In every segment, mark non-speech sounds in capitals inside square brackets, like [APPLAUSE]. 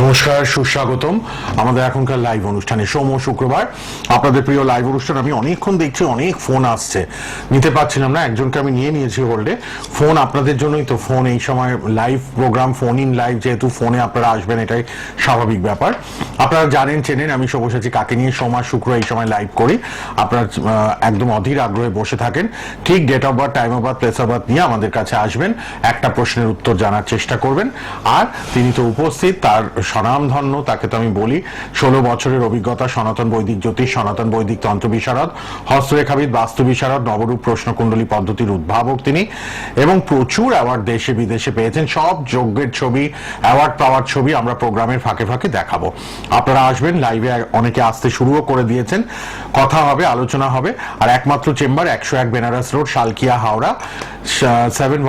নমস্কার, সুস্বাগতম। আমাদের এখনকার লাইভ অনুষ্ঠানে সোম শুক্রবার। আপনাদের প্রিয় লাইভ অনুষ্ঠান, আমি অনেকক্ষণ দেখছি, অনেক ফোন আসছে। নিতে পারছিলাম না, একজনকে আমি নিয়ে নিয়েছি হোল্ডে ফোন আপনাদের জন্যই তো ফোন এই সময় live program phone in live যেহেতু ফোনে আপনারা আসবেন, এটাই স্বাভাবিক ব্যাপার। আপনারা জানেন, চেনেন, আমি সব্যসাচী কাকে নিয়ে সোমবার শুক্র এই সময় লাইভ করি। আপনারা একদম অধীর আগ্রহে বসে থাকেন। ঠিক date of birth time of birth place of birth নিয়ে আমাদের কাছে আসবেন। একটা প্রশ্নের উত্তর জানার চেষ্টা করবেন। আর তিনি তো উপস্থিত, তার স্বনামধন্য তাকে তো আমি বলি। ষোলো বছরের অভিজ্ঞতা, সনাতন বৈদিক জ্যোতিষ, সনাতন বৈদিক তন্ত্র বিশারদ, হস্তরেখাবিদ, বাস্তু বিশারদ, নবরূপ প্রশ্নকুণ্ডলী পদ্ধতির উদ্ভাবক তিনি। এবং প্রচুর অ্যাওয়ার্ড দেশে বিদেশে পেয়েছেন। সব যজ্ঞের ছবি অ্যাওয়ার্ড পাওয়ার ছবি আমরা প্রোগ্রামের ফাঁকে ফাঁকে দেখাবো। আপনারা আসবেন লাইভে অনেকে আসতে শুরুও করে দিয়েছেন। কথা হবে, আলোচনা হবে। আর একমাত্র চেম্বার একশো এক Benares road Salkia Howrah. Seven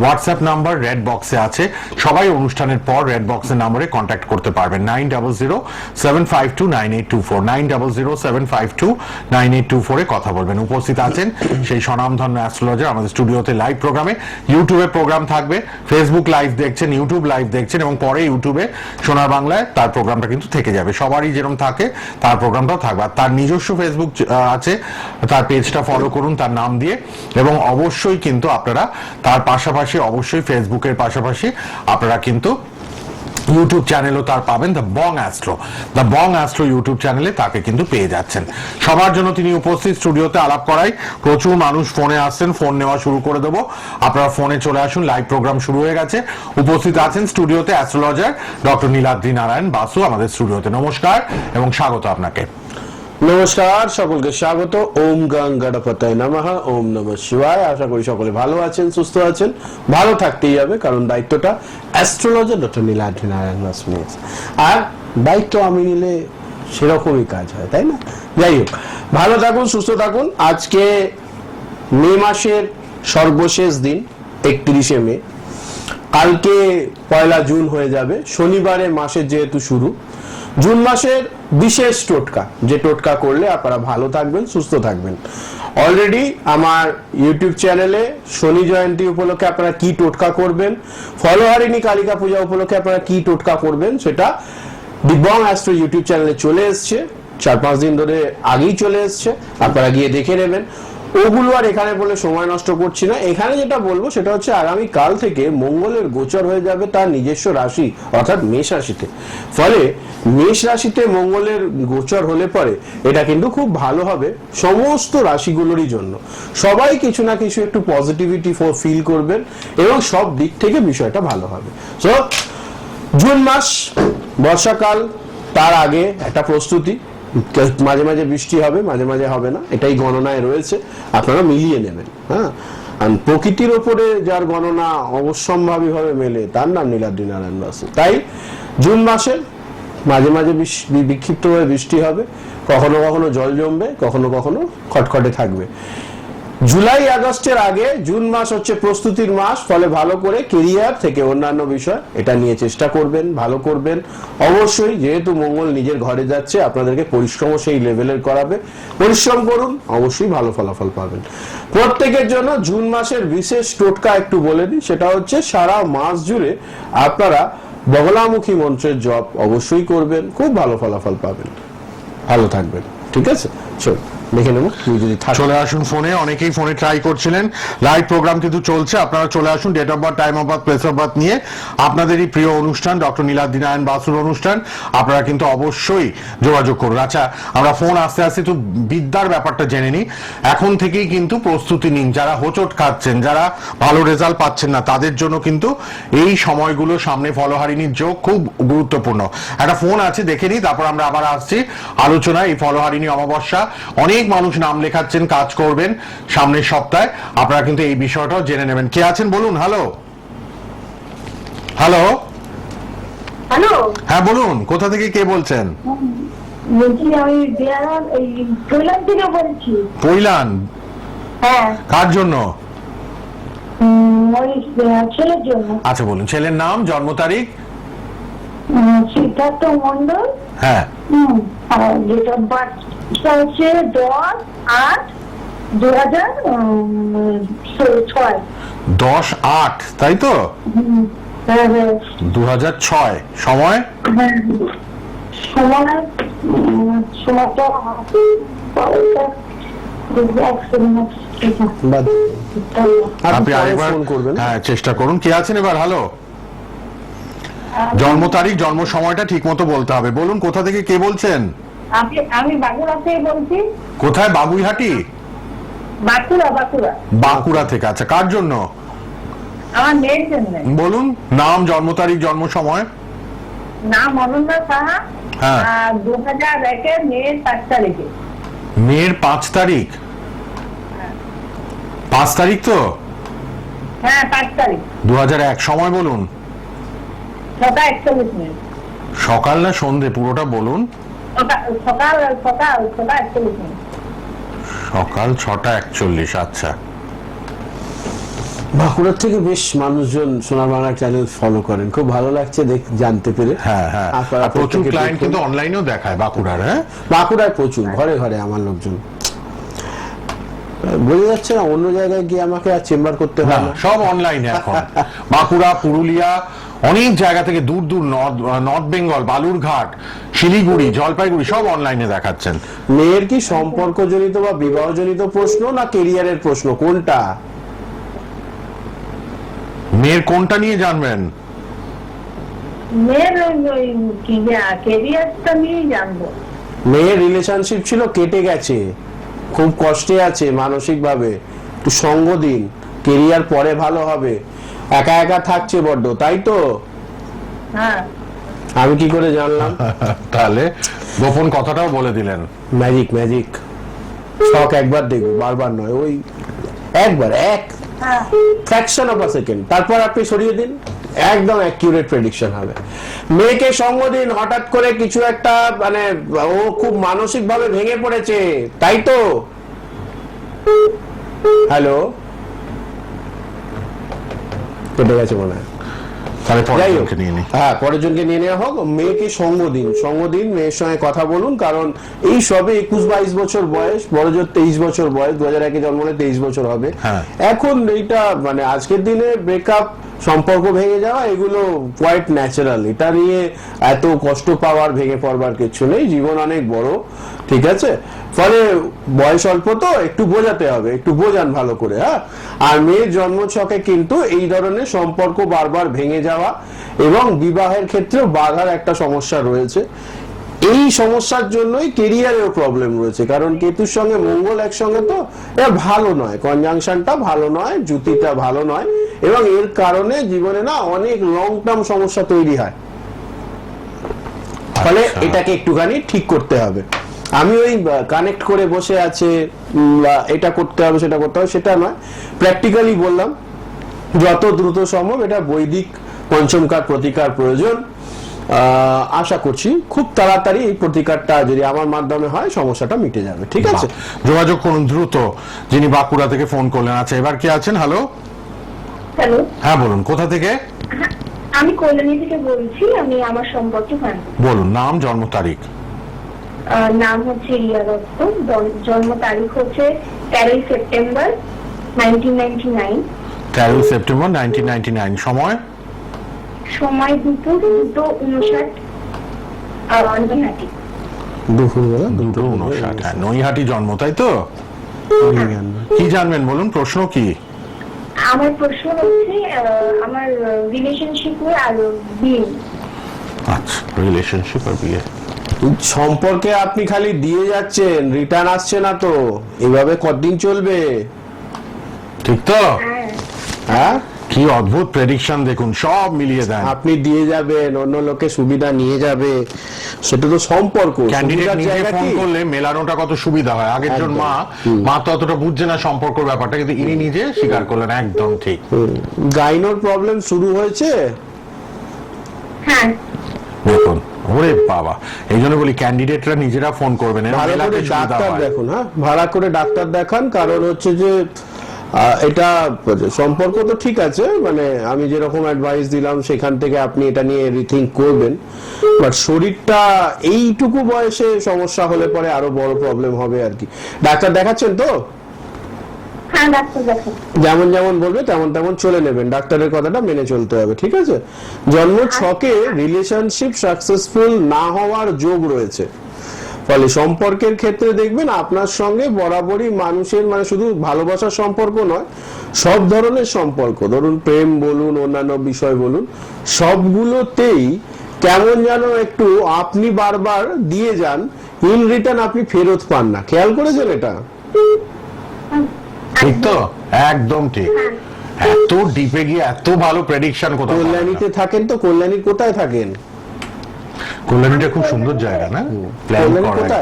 WhatsApp number red বক্সে আছে। সবাই অনুষ্ঠানের পর রেড বক্সের নাম্বারে কন্ট্যাক্ট করতে পারবেন। Nine double zero seven five two nine eight two four nine double zero seven five two nine eight two ফোরে কথা বলবেন। উপস্থিত আছেন সেই স্বনামধন্য অ্যাস্ট্রোলজার আমাদের স্টুডিওতে লাইভ প্রোগ্রামে ইউটিউবে প্রোগ্রাম থাকবে ফেসবুক লাইভ দেখছেন ইউটিউব লাইভ দেখছেন এবং পরে ইউটিউবে সোনার বাংলায় তার প্রোগ্রামটা কিন্তু থেকে যাবে। সবারই যেরকম থাকে, তার প্রোগ্রামটাও থাকবে। আর তার নিজস্ব ফেসবুক আছে, তার পেজটা ফলো করুন তার নাম দিয়ে। এবং অবশ্যই কিন্তু আপনারা তার পাশাপাশি অবশ্যই ফেসবুকের পাশাপাশি আপনারা কিন্তু ইউটিউব চ্যানেলও তার পাবেন the Bong astro the Bong astro YouTube চ্যানেলে তাকে কিন্তু পেয়ে যাচ্ছেন। সবার জন্য তিনি উপস্থিত স্টুডিওতে আলাপ করাই। প্রচুর মানুষ ফোনে আসছেন, ফোন নেওয়া শুরু করে দেবো। আপনারা ফোনে চলে আসুন লাইভ প্রোগ্রাম শুরু হয়ে গেছে। উপস্থিত আছেন স্টুডিওতে অ্যাস্ট্রোলজার ডক্টর নীলাদ্রি নারায়ণ বাসু, আমাদের স্টুডিওতে। নমস্কার এবং স্বাগত আপনাকে। নমস্কার, সকলকে স্বাগত। ওম গাং গণপতায় নমঃ, ওম নমঃ শিবায়। আশা করি সকলে ভালো আছেন, সুস্থ আছেন, ভালো থাকতেই হবে, কারণ দায়িত্বটা অ্যাস্ট্রোলজার ডক্টর নীলাদ্রি নারায়ণ দাস। আর দায়িত্ব আমি নিলে সেরকমই কাজ হয়, তাই না? যাই হোক, ভালো থাকুন, সুস্থ থাকুন। আজকে মে মাসের সর্বশেষ দিন, একত্রিশে মে। কালকে পয়লা জুন হয়ে যাবে। শনিবারে মাসের যেহেতু শুরু জুন মাসের বিশেষ টোটকা, যে টোটকা করলে আপনারা ভালো থাকবেন, সুস্থ থাকবেন। অলরেডি আমার ইউটিউব চ্যানেলে শনি জয়ন্তী উপলক্ষে আপনারা কি টোটকা করবেন, ফলোহারিণী কালিকা পূজা উপলক্ষে আপনারা কি টোটকা করবেন, সেটা দিব্যং অ্যাস্ট্রো ইউটিউব চ্যানেলে চলে এসছে, চার পাঁচ দিন ধরে আগেই চলে এসছে, আপনারা গিয়ে দেখে নেবেন। ওগুলো আর এখানে বলে সময় নষ্ট করছি না। এখানে যেটা বলব সেটা হচ্ছে আগামী কাল থেকে মঙ্গলের গোচর হয়ে যাবে তার নিজস্ব রাশি, অর্থাৎ মেষ রাশিতে। ফলে মেষ রাশিতে মঙ্গলের গোচর হলে পরে এটা কিন্তু খুব ভালো হবে সমস্ত রাশিগুলোরই জন্য। সবাই কিছু না কিছু একটু পজিটিভিটি ফিল করবেন এবং সব দিক থেকে বিষয়টা ভালো হবে। সো জুন মাস, বর্ষাকাল, তার আগে একটা প্রস্তুতি। মাঝে মাঝে বৃষ্টি হবে, মাঝে মাঝে হবে না। এটাই গণনায় রয়েছে। আপনারা মিলিয়ে নেবেন হ্যাঁ? আর প্রকৃতির ওপরে যার গণনা অবসম্ভাবী ভাবে মেলে, তার নাম নীলাদ্রি নারায়ণ বাসু তাই জুন মাসে মাঝে মাঝে বিক্ষিপ্তভাবে বৃষ্টি হবে। কখনো কখনো জল জমবে, কখনো কখনো খটখটে থাকবে। জুলাই আগস্টের আগে জুন মাস হচ্ছে প্রস্তুতির মাস, ফলে ভালো করে কেরিয়ার থেকে অন্যান্য বিষয় এটা নিয়ে চেষ্টা করবেন, ভালো করবেন। অবশ্যই যেহেতু মঙ্গল নিজের ঘরে যাচ্ছে, আপনাদেরকে পরিশ্রমও সেই লেভেলের করাবে। পরিশ্রম করুন, অবশ্যই ভালো ফলাফল পাবেন। প্রত্যেকের জন্য জুন মাসের বিশেষ টোটকা একটু বলে দিই, সেটা হচ্ছে সারা মাস জুড়ে আপনারা বগলামুখী মন্ত্রের জপ অবশ্যই করবেন, খুব ভালো ফলাফল পাবেন। ভালো থাকবেন, ঠিক আছে? চল দেখে নেব। তুমি যদি থাকো। চলে আসুন ফোনে অনেকেই ফোনে ট্রাই করছিলেন। লাইভ প্রোগ্রাম কিন্তু চলছে আপনারা চলে আসুন date of birth time of birth place of birth নিয়ে। আপনাদেরই প্রিয় অনুষ্ঠান ডক্টর নীলাদ্রি নারায়ণ বাসুর অনুষ্ঠান আপনারা কিন্তু অবশ্যই যোগাযোগ করুন। আচ্ছা আমরা ফোন আস্তে আস্তে একটু বিদ্যার ব্যাপারটা জেনে নিই। এখন থেকেই কিন্তু প্রস্তুতি নিন যারা হোচট খাচ্ছেন যারা ভালো রেজাল্ট পাচ্ছেন না তাদের জন্য কিন্তু এই সময়গুলো সামনে ফলহারিণীর যোগ খুব গুরুত্বপূর্ণ। একটা ফোন আছে দেখে নিই তারপর আমরা আবার আসছি। আলোচনায় এই ফলহারিণী অমাবস্যা অনেক মানুষ নাম লেখাচ্ছেন কাজ করবেন সামনের সপ্তাহে। আপনারা কিন্তু এই বিষয়টাও জেনে নেবেন। কে আছেন বলুন? হ্যালো হ্যালো হ্যালো হ্যাঁ বলুন কোথা থেকে কে বলছেন? পৈলান হ্যাঁ। কার জন্য? আচ্ছা বলুন ছেলের নাম জন্ম তারিখ? সিদ্ধার্থ মন্ডল হ্যাঁ। আর ডেট অফ বার্থটা হচ্ছে দশ আট দু হাজার ছয় দশ আট তাই তো? হ্যাঁ হ্যাঁ। দু হাজার ছয় সময়? হ্যাঁ সময় সময়টা আপনি আরেকবার হ্যাঁ চেষ্টা করুন। কে আছেন এবার? হ্যালো। জন্ম তারিখ জন্ম সময়টা ঠিক মতো বলতে হবে। বলুন কোথা থেকে কে বলছেন? আমি বাঁকুড়া থেকে বলছি। কোথায়? বাবুইহাটি? বাঁকুড়া বাঁকুড়া। বাঁকুড়া থেকে। আচ্ছা কার জন্য? আমার মেয়ের জন্য। বলুন নাম জন্ম তারিখ জন্ম সময়। নাম অনন্যা সাহা। হ্যাঁ। দু হাজার একের মেয়ের পাঁচ তারিখে। মেয়ের পাঁচ তারিখ? পাঁচ তারিখ তো? হ্যাঁ পাঁচ তারিখ। দু হাজার এক সময় বলুন। ছটা একচল্লিশ মিনিট। সকাল না সন্ধে পুরোটা বলুন। সকাল সকাল সকাল ছটা একচল্লিশ সকাল ছটা একচল্লিশ আচ্ছা। বাঁকুড়ার থেকে বেশ মানুষজন সোনার বাংলা চ্যানেল ফলো করেন। খুব ভালো লাগছে দেখ জানতে পেরে। হ্যাঁ হ্যাঁ। প্রচুর ক্লায়েন্ট কিন্তু অনলাইনেও দেখায় বাঁকুড়ার হ্যাঁ? বাঁকুড়ায় প্রচুর ঘরে ঘরে আমার লোকজন। বোঝা যাচ্ছে না অন্য জায়গায় গিয়ে আমাকে আর চেম্বার করতে হয় না সব অনলাইনে এখন। বাঁকুড়া পুরুলিয়া অনেক জায়গা থেকে দূর দূর নর্থ নর্থ বেঙ্গল বালুরঘাট শিলিগুড়ি জলপাইগুড়ি সব অনলাইনে দেখাচ্ছেন। মেয়ের কি সম্পর্কজনিত বা বিবাহজনিত প্রশ্ন না কেরিয়ারের প্রশ্ন? কোনটা? মেয়ের কোনটা নিয়ে জানবেন? মেয়ের কেরিয়ারটা জানব। রিলেশনশিপ ছিল কেটে গেছে। খুব কষ্টে আছে মানসিক ভাবে একটু সঙ্গ দিন। কেরিয়ার পরে ভালো হবে। একা একা থাকছে বড্ড তাই তো? হ্যাঁ। আমি কি করে জানলাম? [LAUGHS] তাহলে গোপন কথাটাও বলে দিলেন। Magic magic. শখ একবার দেখব বারবার নয় ওই একবার এক হ্যাঁ। ফ্র্যাকশন অফ আ সেকেন্ড তারপর আপনি সরিয়ে দিন একদম অ্যাকিউরেট প্রেডিকশন হবে। মেয়েকে সঙ্গ দিন হঠাৎ করে কিছু একটা মানে ও খুব মানসিক ভাবে ভেঙে পড়েছে তাই তো? হ্যালো কেটে গেছে মনে হয়। তাহলে যাই হোক। নিয়ে নিই হ্যাঁ পরের জনকে নিয়ে নেওয়া হোক মেয়েকে সঙ্গ দিন। সঙ্গ দিন মেয়ের সঙ্গে কথা বলুন কারণ এই সবে একুশ বাইশ বছর বয়স বড় জোর তেইশ বছর বয়স দু হাজার একে জন্ম তেইশ বছর হবে। হ্যাঁ। এখন এইটা মানে আজকের দিনে ব্রেকআপ সম্পর্ক ভেঙে যাওয়া এগুলো কোয়াইট ন্যাচারাল এটা নিয়ে এত কষ্ট পাওয়ার ভেঙে পড়বার কিছু নেই। জীবন অনেক বড়। ঠিক আছে? ফলে বয়স অল্প তো একটু বোঝাতে হবে একটু বোঝান ভালো করে হ্যাঁ? আর মেয়ের জন্মছকে কিন্তু এই ধরনের সম্পর্ক বারবার ভেঙে যাওয়া এবং বিবাহের ক্ষেত্রেও বাধার একটা সমস্যা রয়েছে। এই সমস্যার জন্যই কেরিয়ারেও প্রবলেম রয়েছে কারণ কেতুর সঙ্গে মঙ্গল একসঙ্গে তো এটা ভালো নয় কনজাংশনটা ভালো নয় জুতিটা ভালো নয় এবং এর কারণে জীবনে না অনেক লং টার্ম সমস্যা তৈরি হয়। ফলে আচ্ছা। এটাকে একটুখানি ঠিক করতে হবে। আমি ওই কানেক্ট করে বসে আছে এটা করতে হবে সেটা করতে হবে সেটা নয়। প্র্যাকটিক্যালি বললাম যত দ্রুত সম্ভব এটা বৈদিক পঞ্চমকার প্রতিকার প্রয়োজন। আহ, আশা করছি খুব তাড়াতাড়ি এই প্রতিকারটা যদি আমার মাধ্যমে হয় সমস্যাটা মিটে যাবে ঠিক আছে? যোগাযোগ করুন দ্রুত যিনি বাঁকুড়া থেকে ফোন করলেন। আচ্ছা এবার কে আছেন? হ্যালো হ্যালো হ্যাঁ বলুন কোথা থেকে? আমি কল্যাণী থেকে বলছি আমি আমার সম্পর্কে বলুন নাম জন্ম তারিখ। নাম হচ্ছে রিয়া দত্ত। জন্ম তারিখ হচ্ছে তেরোই সেপ্টেম্বর নাইনটিন নাইনটি নাইন তেরোই সেপ্টেম্বর নাইনটিন নাইনটি নাইন সময়? সময় দুপুর দুটো উনষাট দুটো উনষাট। হ্যাঁ নৈহাটি জন্ম তাই তো? কি জানবেন বলুন প্রশ্ন কি? আমার প্রশ্ন হচ্ছে আহ, আমার রিলেশনশিপ আর বিয়ে। আচ্ছা রিলেশনশিপ আর বিয়ে। সম্পর্কে আপনি খালি দিয়ে যাচ্ছেন রিটার্ন আসছে না তো। এভাবে কতদিন চলবে? ঠিক তো? হ্যাঁ? কি অদ্ভুত প্রেডিকশন দেখুন সব মিলিয়ে দেন। আপনি দিয়ে যাবেন অন্য লোকে সুবিধা নিয়ে যাবে। সেটা তো সম্পর্ক ক্যান্ডিডেট নিজে ফোন কি? করলে মেলানোটা কত সুবিধা হয়। আগের জন মা মা তো অতটা বুঝছে না সম্পর্কের ব্যাপারটা কিন্তু ইনি নিজে স্বীকার করলেন একদম ঠিক। গাইনোর প্রবলেম শুরু হয়েছে? হ্যাঁ। ওরে বাবা এই জন্য বলি ক্যান্ডিডেটরা নিজেরা ফোন করবেন। এরা করে ডাক্তার দেখুন হ্যাঁ? ভাড়া করে ডাক্তার দেখান কারণ হচ্ছে যে এটা সম্পর্ক তো ঠিক আছে মানে আমি যেরকম অ্যাডভাইস দিলাম সেখান থেকে আপনি এটা নিয়ে রিথিঙ্ক করবেন। বাট শরীরটা এইটুকু বয়সে সমস্যা হলে পরে আরও বড় প্রবলেম হবে আর কি। ডাক্তার দেখাচ্ছেন তো? যেমন যেমন বলবে তেমন তেমন চলে নেবেন। ডাক্তারের কথাটা মেনে চলতে হবে ঠিক আছে? জন্ম ছকে রিলেশনশিপ সাকসেসফুল না হওয়ার যোগ রয়েছে। ফলে সম্পর্কের ক্ষেত্রে দেখবেন আপনার সঙ্গে বরাবরই মানুষের মানে শুধু ভালোবাসার সম্পর্ক নয় সব ধরনের সম্পর্ক। ধরুন প্রেম বলুন অন্যান্য বিষয় বলুন সবগুলোতেই কেমন যেন একটু আপনি বারবার দিয়ে যান ইন রিটার্ন আপনি ফেরত পান না। খেয়াল করেছেন এটা? ঠিক তো? একদম ঠিক। এত ডিপে গিয়ে এত ভালো প্রেডিকশন কোথাও। কল্যাণীতে থাকেন তো? কল্যাণী কোথায় থাকেন? কল্যাণীটা খুব সুন্দর জায়গা না? প্ল্যান করা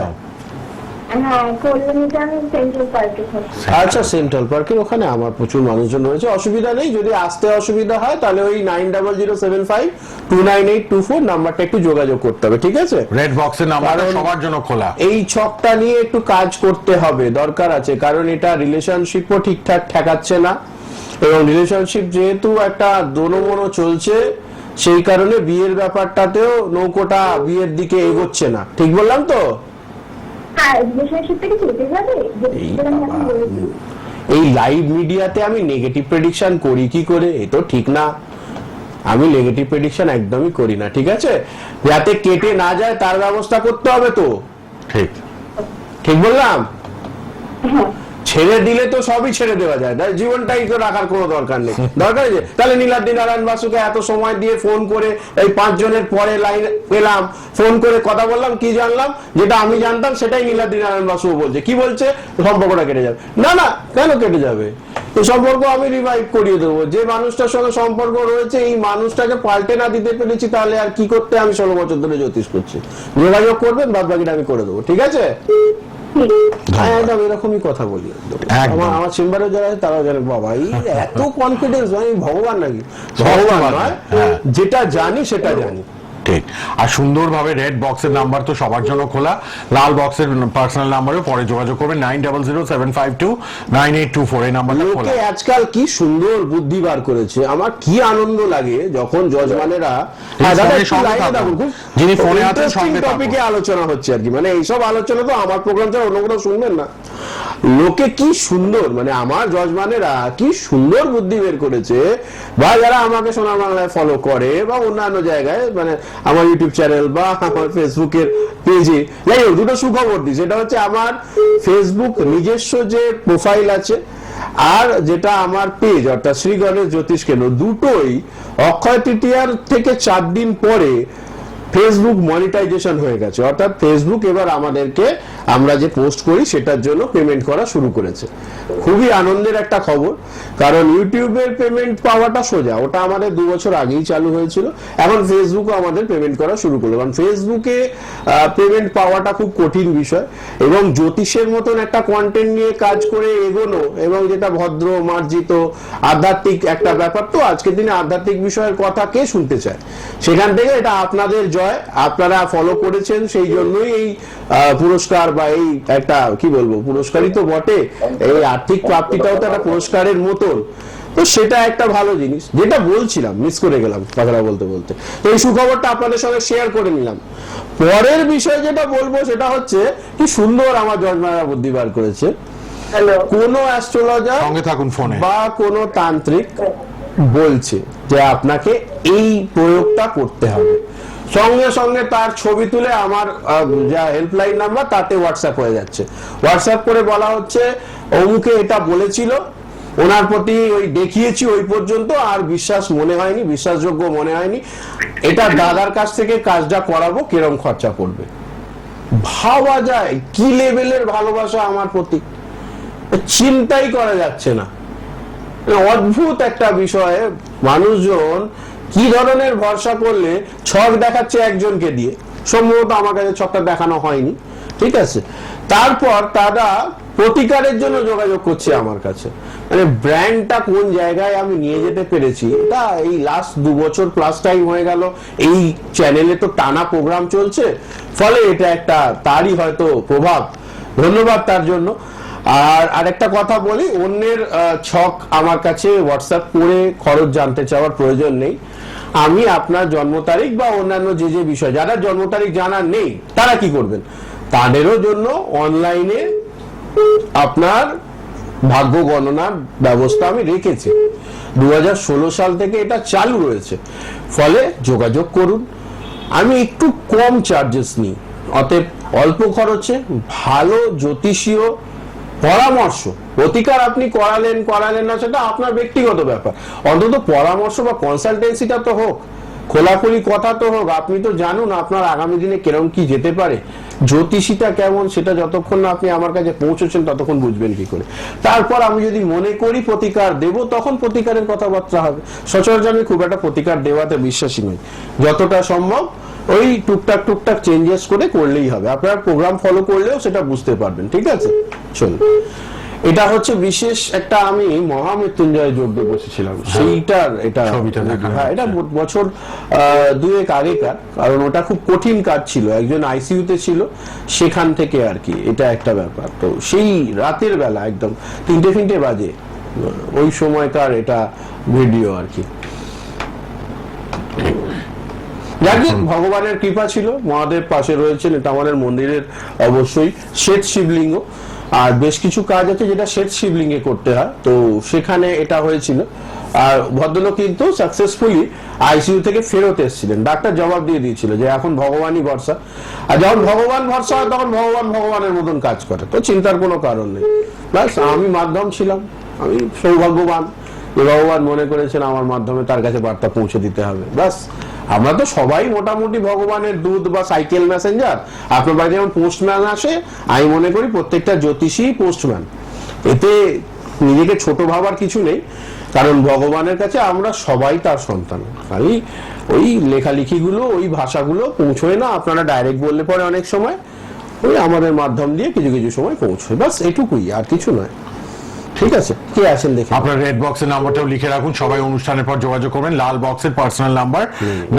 আচ্ছা সেন্ট্রাল পার্কের ওখানে আমার প্রচুর মানুষজন রয়েছে। অসুবিধা নেই যদি আসতে অসুবিধা হয় তাহলে ওই nine double zero seven five two nine eight two four নাম্বারটা একটু যোগাযোগ করতে হবে ঠিক আছে? রেড বক্সের নাম্বারটা কারণ- সবার জন্য খোলা। এই ছকটা নিয়ে একটু কাজ করতে হবে দরকার আছে। কারণ এটা রিলেশনশিপও ঠিকঠাক ঠেকাচ্ছে না। এবং রিলেশনশিপ যেহেতু একটা দোনোমনো চলছে সেই কারণে বিয়ের ব্যাপারটাতেও নৌকোটা বিয়ের দিকে এগোচ্ছে না। ঠিক বললাম তো হ্যাঁ রিলেশনশিপ থেকে কেটে যাবে এই। বলেছি। এই লাইভ মিডিয়াতে আমি নেগেটিভ প্রেডিকশন করি কি করে? এ তো ঠিক না। আমি নেগেটিভ প্রেডিকশন একদমই করি না ঠিক আছে? যাতে কেটে না যায় তার ব্যবস্থা করতে হবে তো। ঠিক। ঠিক বললাম? হ্যাঁ। ছেড়ে দিলে তো সবই ছেড়ে দেওয়া যায়। তাই জীবনটাই তো রাখার কোনো দরকার নেই। দরকার আছে তাহলে নীলাদ্রি নারায়ণ বাসুকে এত সময় দিয়ে ফোন করে এই পাঁচজনের পরে লাইন পেলাম ফোন করে কথা বললাম, কি জানলাম? যেটা আমি জানতাম, সেটাই নীলাদ্রি নারায়ণ বাসু বলছে। কি বলছে? সম্পর্কটা কেটে যাবে। না না, কেন কেটে যাবে? তো সম্পর্ক আমি রিভাইভ করিয়ে দেবো। যে মানুষটার সঙ্গে সম্পর্ক রয়েছে, এই মানুষটাকে পাল্টে না দিতে পেরেছি, তাহলে আর কি করতে আমি ষোলো বছর ধরে জ্যোতিষ করছি। যোগাযোগ করবেন বাদ বাকিটা আমি করে দেবো। ঠিক আছে? একদম এরকমই কথা বলি। আমার আমার চেম্বারে যারা আছে তারা জানে বাবা এই এত কনফিডেন্স আমি ভগবান নাকি? ভগবান ভগবান নয় হ্যাঁ। যেটা জানি সেটা জানি। ঠিক আর সুন্দরভাবে রেড বক্সের নাম্বার তো সবার জন্য খোলা। লাল বক্সের পার্সোনাল নাম্বারে পরে যোগাযোগ করবেন nine double zero seven five two nine eight two four এই নাম্বারটা খোলা লোকে আজকাল কি সুন্দর বুদ্ধি বার করেছে। আমার কি আনন্দ লাগে যখন জজমানেরা হ্যাঁ, যিনি ফোনে আছেন সঙ্গে এ আলোচনা হচ্ছে আর কি। মানে এইসব আলোচনা তো আমার প্রোগ্রাম ছাড়া অন্য কোনো শুনবেন না। লোকে কি সুন্দর মানে আমার জজমানেরা কি সুন্দর বুদ্ধি বের করেছে। বা যারা আমাকে সোনার বাংলায় ফলো করে বা অন্যান্য জায়গায় মানে আমার ইউটিউব চ্যানেল বা আমার ফেসবুকের পেজে যাই হোক দুটো সুখবর দিই। যেটা হচ্ছে আমার ফেসবুক নিজস্ব যে প্রোফাইল আছে আর যেটা আমার পেজ অর্থাৎ শ্রী গণেশ জ্যোতিষ কেন্দ্র, দুটোই অক্ষয় তৃতীয়ার থেকে চার দিন পরে ফেসবুক মনিটাইজেশন হয়ে গেছে। অর্থাৎ ফেসবুক এবার আমাদেরকে আমরা যে পোস্ট করি সেটার জন্য পেমেন্ট করা শুরু করেছে। খুবই আনন্দের একটা খবর, কারণ ইউটিউবের পেমেন্ট পাওয়াটা সোজা। ওটা আমাদের দু বছর আগেই চালু হয়েছিল, এখন ফেসবুকও আমাদের পেমেন্ট করা শুরু করল। কারণ ফেসবুকে পেমেন্ট পাওয়াটা খুব কঠিন বিষয়, এবং জ্যোতিষের মতন একটা কন্টেন্ট নিয়ে কাজ করে এগোনো, এবং যেটা ভদ্র, মার্জিত, আধ্যাত্মিক একটা ব্যাপার, তো আজকের দিনে আধ্যাত্মিক বিষয়ের কথা কে শুনতে চায়? সেখান থেকে এটা আপনাদের জয়। আপনারা ফলো করেছেন, সেই জন্যই এই পুরস্কার বা এই একটা কি বলব পুরস্কারই তো বটে। এই আর্থিক প্রাপ্তিটাও তো একটা পুরস্কারের মতন। তো সেটা একটা ভালো জিনিস। যেটা বলছিলাম মিস করে গেলাম কথাটা বলতে বলতে। তো এই সুখবরটা আপনাদের সঙ্গে শেয়ার করে নিলাম। পরের বিষয় যেটা বলব সেটা হচ্ছে কি সুন্দর আমার জজমারা বুদ্ধি বার করেছে। কোন কোনো অ্যাস্ট্রোলজার সঙ্গে থাকুন ফোনে। বা কোন তান্ত্রিক বলছে যে আপনাকে এই প্রয়োগটা করতে হবে। সঙ্গে সঙ্গে তার ছবি তুলে আমার যা হেল্পলাইন নাম্বার তাতে হোয়াটসঅ্যাপ হয়ে যাচ্ছে। হোয়াটসঅ্যাপ করে বলা হচ্ছে, অমুকে এটা বলেছিল, ওনার প্রতি ওই দেখিয়েছি ওই পর্যন্ত, আর বিশ্বাস মনে হয়নি, বিশ্বাসযোগ্য মনে হয়নি। এটা দাদার কাছ থেকে কাজটা করাবো, কিরম খরচা পড়বে। ভাবা যায়, কি লেভেলের ভালোবাসা আমার প্রতি। চিন্তাই করা যাচ্ছে না। অদ্ভুত একটা বিষয়ে মানুষজন কি ধরনের ভরসা করলে ছক দেখাচ্ছে একজনকে দিয়ে? সম্ভবত আমার কাছে ছকটা দেখানো হয়নি। ঠিক আছে? তারপর তারা প্রতিকারের জন্য যোগাযোগ করছে আমার কাছে। মানে ব্র্যান্ডটা কোন জায়গায় আমি নিয়ে যেতে পেরেছি, এটা এই লাস্ট দু বছর প্লাস টাইম হয়ে গেল। এই চ্যানেলে তো টানা প্রোগ্রাম চলছে। ফলে এটা একটা তারই হয়তো প্রভাব। ধন্যবাদ তার জন্য। আর আরেকটা কথা বলি, অন্যের ছক আমার কাছে হোয়াটসঅ্যাপ করে খরচ জানতে চাওয়ার প্রয়োজন নেই। আমি আপনার জন্ম তারিখ বা অন্যান্য যে যে বিষয়, যারা জন্ম তারিখ জানার নেই, তারা কি করবেন? তাদেরও জন্য অনলাইনে আপনার ভাগ্য গণনার ব্যবস্থা আমি রেখেছি। দু হাজার ষোলো সাল থেকে এটা চালু রয়েছে। ফলে যোগাযোগ করুন। আমি একটু কম চার্জেস নিই। অতএব অল্প খরচে ভালো জ্যোতিষীয় পরামর্শ। প্রতিকার আপনি করালেন করালেন না, সেটা আপনার ব্যক্তিগত ব্যাপার। অন্তত পরামর্শ বা কনসালটেন্সিটা তো হোক, খোলাখুলি কথা তো হোক, আপনি তো জানুন আপনার আগামী দিনে কিরম কি যেতে পারে। জ্যোতিষীটা কেমন, সেটা যতক্ষণ না আপনি আমার কাছে পৌঁছেছেন ততক্ষণ বুঝবেন কি করে। তারপর আমি যদি মনে করি প্রতিকার দেব, তখন প্রতিকারের কথাবার্তা হবে। সচরাচর আমি খুব একটা প্রতিকার দেওয়াতে বিশ্বাসী নই। যতটা সম্ভব ওই টুকটাক টুকটাক চেঞ্জেস করে করলেই হবে। আপনার প্রোগ্রাম ফলো করলেও সেটা বুঝতে পারবেন ঠিক আছে? চলুন। এটা হচ্ছে বিশেষ একটা আমি মহামৃত্যুঞ্জয় যজ্ঞ বসেছিলাম। সেইটার এটা হ্যাঁ এটা বছর দুয়েক আগেকার কারণ ওটা খুব কঠিন কাজ ছিল। একজন আইসিইউতে ছিল সেখান থেকে আর কি এটা একটা ব্যাপার। তো সেই রাতের বেলা একদম তিনটে তিনটে বাজে ওই সময়কার এটা ভিডিও আর কি। যাকে ভগবানের কৃপা ছিল মহাদেব পাশে রয়েছেন এটা আমাদের মন্দিরের অবশ্যই শ্বেত শিবলিঙ্গ। আর বেশ কিছু কাজ আছে যেটা শ্বেত শিবলিঙ্গে করতে হয় তো সেখানে এটা হয়েছিল। আর ভদ্রলোক কিন্তু সাকসেসফুলি আইসিইউ থেকে ফেরত এসেছিলেন। ডাক্তার জবাব দিয়ে দিয়েছিল যে এখন ভগবানই ভরসা। আর যখন ভগবান ভরসা হয় তখন ভগবান ভগবানের মতন কাজ করে তো চিন্তার কোনো কারণ নেই। ব্যাস আমি মাধ্যম ছিলাম আমি সৌভাগ্যবান ভগবান মনে করেছেন আমার মাধ্যমে তার কাছে বার্তা পৌঁছে দিতে হবে। ব্যাস আমরা তো সবাই মোটামুটি ভগবানের দুধ বা সাইকেল মেসেঞ্জার। আপনার বাড়িতে যেমন পোস্টম্যান আসে, আমি মনে করি প্রত্যেকটা জ্যোতিষী পোস্টম্যান। এতে নিজেকে ছোট ভাবার কিছু নেই, কারণ ভগবানের কাছে আমরা সবাই তার সন্তান। খালি ওই লেখালেখিগুলো, ওই ভাষাগুলো পৌঁছয় না, আপনারা ডাইরেক্ট বললে পরে অনেক সময় ওই আমাদের মাধ্যম দিয়ে কিছু কিছু সময় পৌঁছয়। বাস এটুকুই, আর কিছু নয়। ঠিক আছে কে আছেন দেখে? আপনার রেড বক্সের নাম্বারটাও লিখে রাখুন সবাই অনুষ্ঠানের পর যোগাযোগ করবেন লাল বক্সের personal number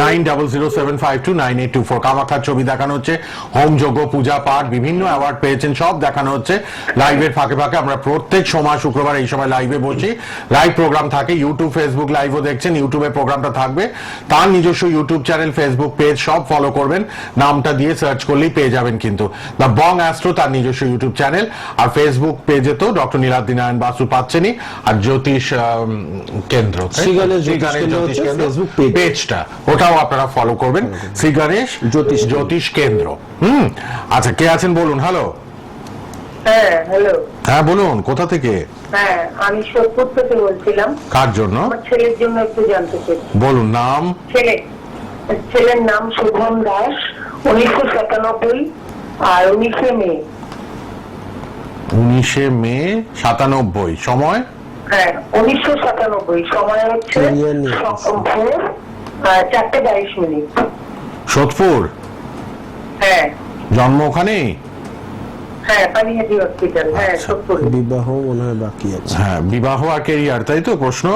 nine double zero seven five two nine eight two four কামাখার ছবি দেখানো হচ্ছে হোম যজ্ঞ পূজা পাঠ বিভিন্ন অ্যাওয়ার্ড পেয়েছেন সব দেখানো হচ্ছে। লাইভের ফাঁকে ফাঁকে আমরা প্রত্যেক সময় শুক্রবার এই সময় লাইভে বসি। লাইভ প্রোগ্রাম থাকে ইউটিউব ফেসবুক লাইভও দেখছেন ইউটিউবে প্রোগ্রামটা থাকবে। তার নিজস্ব ইউটিউব চ্যানেল ফেসবুক পেজ সব ফলো করবেন। নামটা দিয়ে সার্চ করলেই পেয়ে যাবেন কিন্তু। দ্য বং অ্যাস্ট্রো তার নিজস্ব ইউটিউব চ্যানেল আর ফেসবুক পেজে তো ডক্টর নীলাদ্রি নারায়ণ বাসু পাচ্ছেনই আর জ্যোতিষ কেন্দ্র জ্যোতিষ। পেজটা ওটাও আপনারা ফলো করবেন। শ্রী গণেশ জ্যোতিষ জ্যোতিষ কেন্দ্র। হুম আচ্ছা কে আছেন বলুন? হ্যালো হ্যাঁ হ্যালো হ্যাঁ বলুন কোথা থেকে? হ্যাঁ আমি সোদপুর থেকে বলছিলাম। কার জন্য? আমার ছেলের জন্য একটু জানতে চাই। বলুন নাম? ছেলে ছেলের নাম শুভম দাস উনিশশো সাতানব্বই আর উনিশে মে উনিশে মে সাতানব্বই সময়? হ্যাঁ উনিশশো সাতানব্বই সময় হচ্ছে Career নিয়ে সকাল ভোর চারটে বাইশ মিনিট। সোদপুর? হ্যাঁ। জন্ম ওখানেই হ্যাঁ হ্যাঁ আচ্ছা। বিবাহ মনে হয় বাকি আছে। হ্যাঁ বিবাহ আর কেরিয়ার তাই তো প্রশ্ন?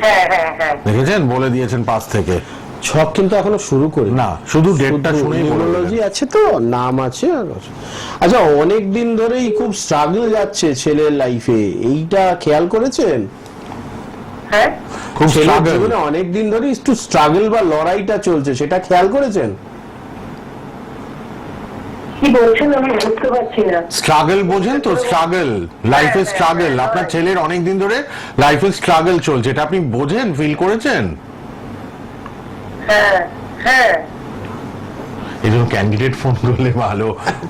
হ্যাঁ হ্যাঁ হ্যাঁ। দেখেছেন? বলে দিয়েছেন পাশ থেকে। ছক কিন্তু এখনও শুরু করি না শুধু ডেটটা শুনেই নিউরোলজি আছে তো নাম আছে আর আচ্ছা অনেক দিন ধরেই খুব স্ট্রাগল যাচ্ছে ছেলের লাইফে এইটা খেয়াল করেছেন? হ্যাঁ। খুব struggle। জীবনে অনেক দিন ধরে একটু স্ট্রাগল বা লড়াইটা চলছে সেটা খেয়াল করেছেন? স্ট্রাগল বোঝেন তো স্ট্রাগল লাইফে স্ট্রাগল আপনার ছেলের অনেক দিন ধরে লাইফে স্ট্রাগল চলছে। এটা আপনি বোঝেন ফিল করেছেন? হ্যাঁ হ্যাঁ ক্যান্ডিডেট ফোন করলে ভালো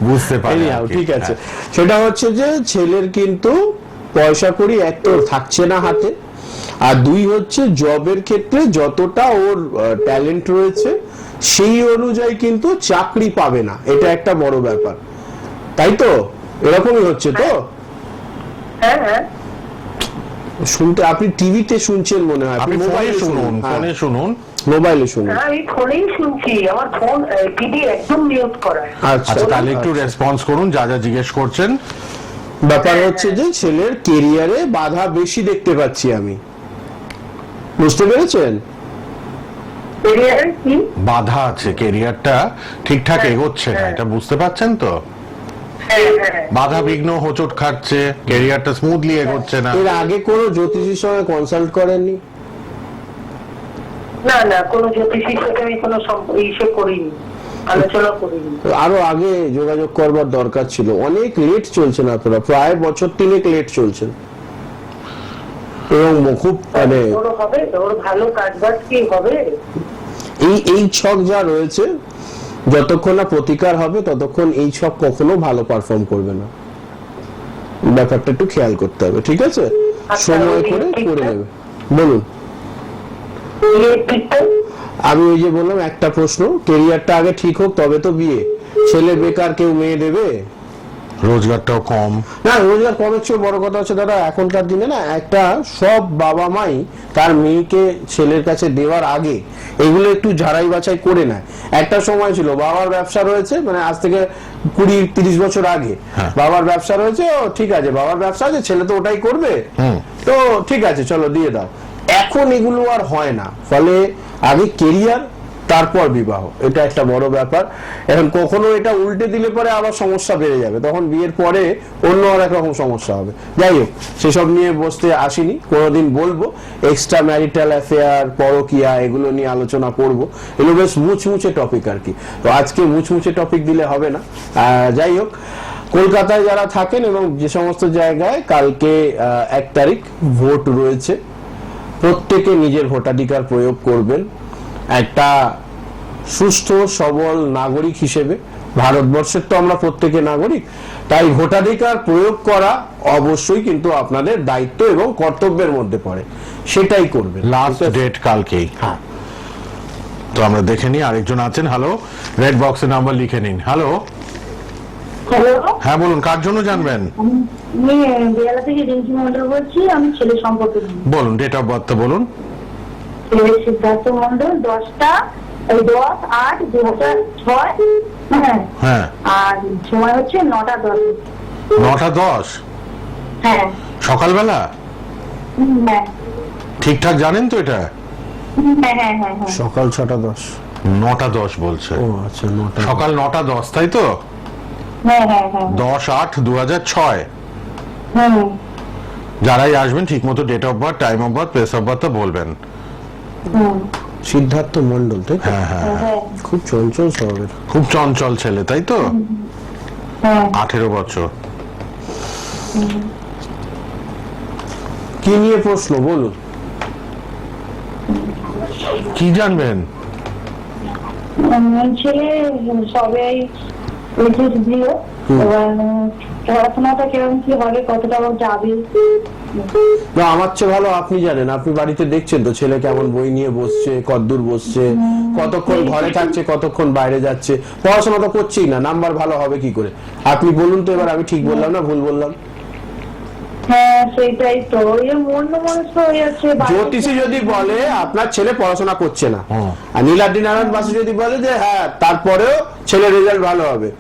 বুঝতে পারে। ঠিক আছে। সেটা হচ্ছে যে ছেলের কিন্তু পয়সা করি এক তো থাকছে না হাতে আর দুই হচ্ছে জবের ক্ষেত্রে যতটা ওর ট্যালেন্ট রয়েছে সেই অনুযায়ী কিন্তু চাকরি পাবে না। এটা একটা বড় ব্যাপার। তাই তো? এরকমই হচ্ছে তো? হ্যাঁ হ্যাঁ শুনতে আপনি টিভিতে শুনছেন মনে হয় আপনি মোবাইলে শুনুন ফোনে শুনুন। মোবাইলে শুনুন। হ্যাঁ আমি ফোনেই শুনছি। আমার ফোন টিভি একদম মিউট করা। আচ্ছা। আচ্ছা তাহলে একটু রেসপন্স করুন যা যা জিজ্ঞেস করছেন। ব্যাপার হচ্ছে যে ছেলের কেরিয়ারে বাধা বেশি দেখতে পাচ্ছি আমি। বুঝতে পেরেছেন? বাধা আছে কেরিয়ারটা ঠিকঠাক এগোচ্ছে না এটা বুঝতে পারছেন তো? হ্যাঁ হ্যাঁ। বাধা বিঘ্ন হোঁচট খাচ্ছে কেরিয়ারটা স্মুথলি এগোচ্ছে না। এর আগে কোনো জ্যোতিষীর সঙ্গে কনসাল্ট করেননি? না না কোনো জ্যোতিষীর সাথে আমি কোনো ইসে করিনি আরও আগে যোগাযোগ করবার দরকার ছিল। অনেক লেট চলছেন আপনারা প্রায় বছর তিনেক লেট চলছেন এবং খুব মানে ভালো কি হবে? এই এই ছক যা রয়েছে যতক্ষণ না প্রতিকার হবে ততক্ষণ এই ছক কখনো ভালো পারফর্ম করবে না। ব্যাপারটা একটু খেয়াল করতে হবে ঠিক আছে? আচ্ছা, সময় করে? করে নেবে। বলুন। আমি ওই যে বললাম একটা প্রশ্ন কেরিয়ারটা আগে ঠিক হোক তবে তো বিয়ে। ছেলে বেকার কেউ মেয়ে দেবে? রোজগারটাও কম। না রোজগার কমের চেয়ে বড় কথা হচ্ছে দাদা এখনকার দিনে না একটা সব বাবা মাই তার মেয়েকে ছেলের কাছে দেওয়ার আগে এগুলো একটু ঝাড়াই বাছাই করে নেয়। একটা সময় ছিল বাবার ব্যবসা রয়েছে মানে আজ থেকে কুড়ি তিরিশ বছর আগে। হ্যাঁ। বাবার ব্যবসা রয়েছে ও ঠিক আছে বাবার ব্যবসা আছে ছেলে তো ওটাই করবে। হুম। তো ঠিক আছে চলো দিয়ে দাও। এখন এগুলো আর হয় না। ফলে আগে কেরিয়ার তারপর বিবাহ। এটা একটা বড় ব্যাপার। এখন কখনো এটা উল্টে দিলে পরে আবার সমস্যা বেড়ে যাবে। তখন বিয়ের পরে অন্য আর এক রকম সমস্যা হবে। যাই হোক, সেসব নিয়ে বসতে আসিনি। কোনোদিন বলব। এক্সট্রা ম্যারিটাল অ্যাফেয়ার পরকিয়া, এগুলো নিয়ে আলোচনা করব। এগুলো বেশ মুচমুচে টপিক আর কি। তো আজকে মুচমুচে টপিক দিলে হবে না। যাই হোক, কলকাতায় যারা থাকেন এবং যে সমস্ত জায়গায় কালকে এক তারিখ ভোট রয়েছে। প্রত্যেকে নিজের ভোটাধিকার প্রয়োগ করবেন। একটা সুস্থ সবল নাগরিক হিসেবে ভারতবর্ষের তো আমরা প্রত্যেকে নাগরিক তাই ভোটাধিকার প্রয়োগ করা অবশ্যই কিন্তু আপনাদের দায়িত্ব এবং কর্তব্যের মধ্যে পড়ে। সেটাই করবে লাস্ট ডেট কালকেই। হ্যাঁ। তো আমরা দেখে নিই আরেকজন আছেন হ্যালো রেড বক্সের নাম্বার লিখে নিন। হ্যালো হ্যালো হ্যাঁ বলুন কার জন্য জানবেন? আমি বেলা থেকে রিঙ্কি মন্ডল বলছি আমি ছেলে সম্পর্কে বলুন ডেট অফ বার্থ বলুন। ছেলে সিদ্ধার্থ মন্ডল দশটা এই দশ আট দু হাজার ছয় হ্যাঁ। হ্যাঁ। আর সময় হচ্ছে নটা দশ। নটা দশ? হ্যাঁ। সকালবেলা? হ্যাঁ। ঠিকঠাক জানেন তো এটা? হ্যাঁ হ্যাঁ হ্যাঁ হ্যাঁ। সকাল ছটা দশ। নটা দশ বলছে। ও আচ্ছা নটা সকাল নটা দশ তাই তো? দশ আট দু হাজার ছয় যারাই আসবেন ঠিক মতো date of birth time of birth place of birth বলবেন। সিদ্ধার্থ মন্ডল তাই হ্যাঁ হ্যাঁ হ্যাঁ। খুব চঞ্চল স্বভাবের খুব চঞ্চল ছেলে তাই তো? হ্যাঁ। আঠেরো বছর। কি নিয়ে প্রশ্ন বলুন। কি জানবেন? ছেলে সবে এইচএস দিও এবার পড়াশোনাটা কেমন কি হবে কতটা যাবে? না আমার চেয়ে ভালো আপনি জানেন আপনি বাড়িতে দেখছেন তো ছেলে কেমন বই নিয়ে বসছে কদ্দূর বসছে কতক্ষণ ঘরে থাকছে কতক্ষণ বাইরে যাচ্ছে পড়াশোনা তো করছেই না নাম্বার ভালো হবে কি করে? আপনি বলুন তো এবার আমি ঠিক বললাম না ভুল বললাম? সেটাই তো। হয়ে বাড়িতে- জ্যোতিষী যদি বলে আপনার ছেলে পড়াশোনা করছে না। আর নীলাদ্রি নারায়ণ বাসু যদি বলে যে হ্যাঁ তারপরেও ছেলের রেজাল্ট ভালো হবে।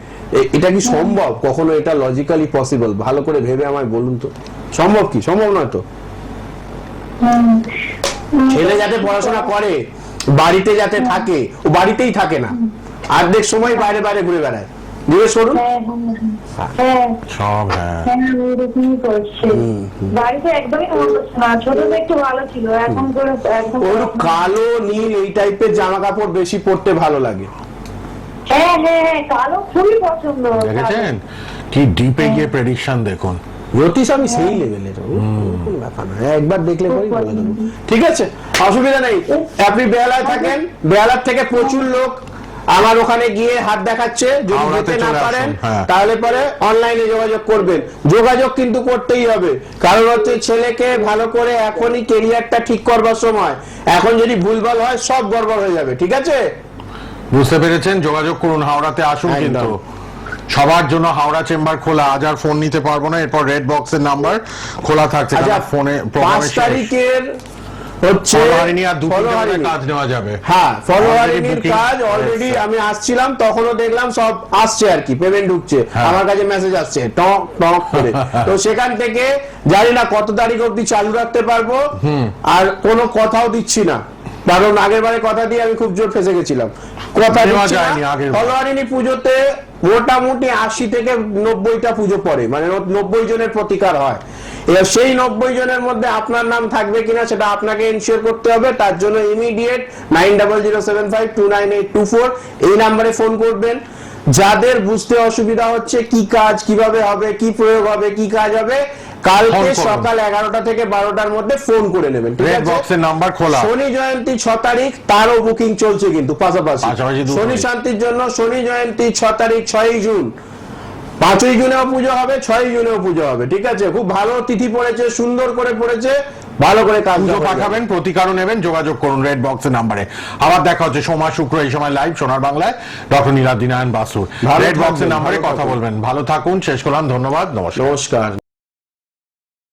এটা কি সম্ভব? কখনো এটা লজিক্যালি পসিবল ভালো করে ভেবে আমায় বলুন তো। সম্ভব কি? সম্ভব নয় তো? ছেলে যাতে পড়াশোনা করে বাড়িতে যাতে থাকে ও বাড়িতেই থাকে না। অর্ধেক সময় বাইরে বাইরে ঘুরে বেড়ায়। জিজ্ঞেস করুন সব হ্যাঁ। কালো নীল এই টাইপের জামা কাপড় বেশি পরতে ভালো লাগে। হ্যাঁ হ্যাঁ হ্যাঁ কালো খুবই পছন্দ দেখেছেন? কি ডিপে গিয়ে প্রেডিকশন দেখুন। জ্যোতিষ আমি সেই লেভেলের ব্যাপার না। একবার দেখলে পরেই বলে দেবো ঠিক আছে অসুবিধা নেই। আপনি বেহালায় থাকেন। বেহালার থেকে প্রচুর লোক আমার ওখানে গিয়ে হাত দেখাচ্ছে যদি যেতে না পারেন হ্যাঁ। তাহলে পরে অনলাইনে যোগাযোগ করবেন। যোগাযোগ কিন্তু করতেই হবে। কারণ হচ্ছে ছেলেকে ভালো করে এখনই কেরিয়ারটা ঠিক করবার সময়। এখন যদি ভুলভাল হয় সব গড়বড় হয়ে যাবে ঠিক আছে? বুঝতে পেরেছেন? যোগাযোগ করুন হাওড়াতে আসুন। কিন্তু। সবার জন্য হাওড়া চেম্বার খোলা আজ আর ফোন নিতে পারব না। এরপর রেড বক্সের নাম্বার খোলা থাকছে আচ্ছা ফোনে পাঁচ তারিখের হচ্ছে। কাজ নেওয়া যাবে। হ্যাঁ ফলোয়ারিংয়ের কাজ অলরেডি আমি আসছিলাম তখনও দেখলাম সব আসছে আর কি পেমেন্ট ঢুকছে। হ্যাঁ। আমার কাছে মেসেজ আসছে টক টক করে। [LAUGHS] তো সেখান থেকে জানি না কত তারিখ অবধি চালু রাখতে পারব। আর কোনো কথাও দিচ্ছি না। কারণ আগের বারে কথা দিয়ে আমি খুব জোর ফেসে গেছিলাম। কথা। ফলোয়ারিনী পুজোতে মোটামুটি আশি থেকে নব্বইটা পুজো পরে মানে নব্বই জনের প্রতিকার হয়। এবার সেই নব্বই জনের মধ্যে আপনার নাম থাকবে কিনা সেটা আপনাকে এনশিওর করতে হবে। তার জন্য immediate nine double zero seven five two nine eight two four এই নাম্বারে ফোন করবেন। যাদের বুঝতে অসুবিধা হচ্ছে কি কাজ কীভাবে হবে কি প্রয়োগ হবে কি কাজ হবে কালকে সকাল এগারোটা থেকে বারোটার মধ্যে ফোন করে নেবেন ঠিক আছে? নাম্বার খোলা। শনি জয়ন্তী ছ তারিখ তারও বুকিং চলছে কিন্তু পাশাপাশি। শনি শান্তির জন্য শনি জয়ন্তী ছ তারিখ ছয়ই জুন। পাঁচই জুনেও পুজো হবে ছয় জুনেও পুজো হবে ঠিক আছে? খুব ভালো তিথি পড়েছে সুন্দর করে পড়েছে ভালো করে কাজ পাঠাবেন প্রতিকারও নেবেন যোগাযোগ করুন রেড বক্সের নাম্বারে আবার দেখা হচ্ছে সোমা শুক্র এই সময় লাইভ সোনার বাংলায়। ডক্টর নীলাদ্রি নারায়ণ বাসুর রেড বক্সের নাম্বারে কথা বলবেন। ভালো থাকুন শেষ করলাম ধন্যবাদ নমস্কার।